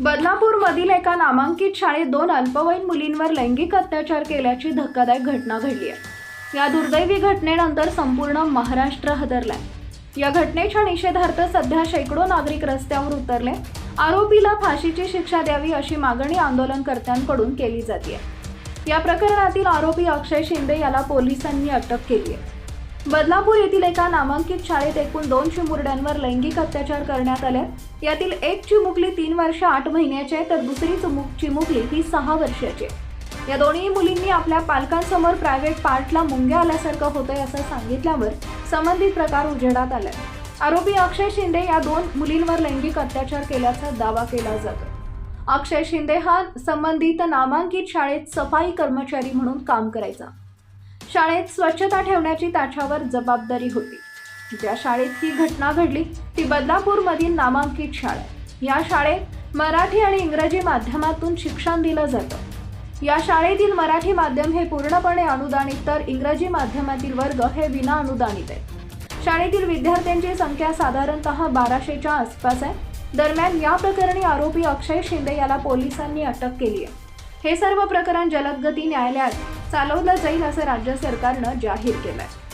बदलापूरमधील एका नामांकित शाळेत दोन अल्पवयीन मुलींवर लैंगिक अत्याचार केल्याची धक्कादायक घटना घडली आहे. या दुर्दैवी घटनेनंतर संपूर्ण महाराष्ट्र हदरलाय. या घटनेच्या निषेधार्थ सध्या शेकडो नागरिक रस्त्यावर उतरले. आरोपीला फाशीची शिक्षा द्यावी अशी मागणी आंदोलनकर्त्यांकडून केली जाते या प्रकरणातील आरोपी अक्षय शिंदे याला पोलिसांनी अटक केली आहे बदलापूर येथील एका नामांकित शाळेत एकूण दोन चिमुरड्यांवर लैंगिक अत्याचार करण्यात आले. यातील एक चिमुकली तीन वर्ष आठ महिन्याची आहे तर दुसरी चिमुकली ही सहा वर्षाची आहे. या दोन्ही मुलींनी आपल्या पालकांसमोर प्रायव्हेट पार्टला मुंग्या आल्यासारखं होतंय असं सांगितल्यावर संबंधित प्रकार उजेडात आलाय आरोपी अक्षय शिंदे या दोन मुलींवर लैंगिक अत्याचार केल्याचा दावा केला जातो अक्षय शिंदे हा संबंधित नामांकित शाळेत सफाई कर्मचारी म्हणून काम करायचा. शाळेत स्वच्छता ठेवण्याची त्याच्यावर जबाबदारी होती. ज्या शाळेत ही घटना घडली ती बदलापूरमधील नामांकित शाळा या शाळेत मराठी आणि इंग्रजी माध्यमातून शिक्षण दिलं जातं. या शाळेतील मराठी माध्यम हे पूर्णपणे अनुदानित तर इंग्रजी माध्यमातील वर्ग हे विना अनुदानित आहेत. शाळेतील विद्यार्थ्यांची संख्या साधारणतः बाराशेच्या आसपास आहे. दरम्यान या प्रकरणी आरोपी अक्षय शिंदे याला पोलिसांनी अटक केली आहे. हे सर्व प्रकरण जलदगती न्यायालयात चालवलं जाईल असं राज्य सरकारनं जाहीर केलंय.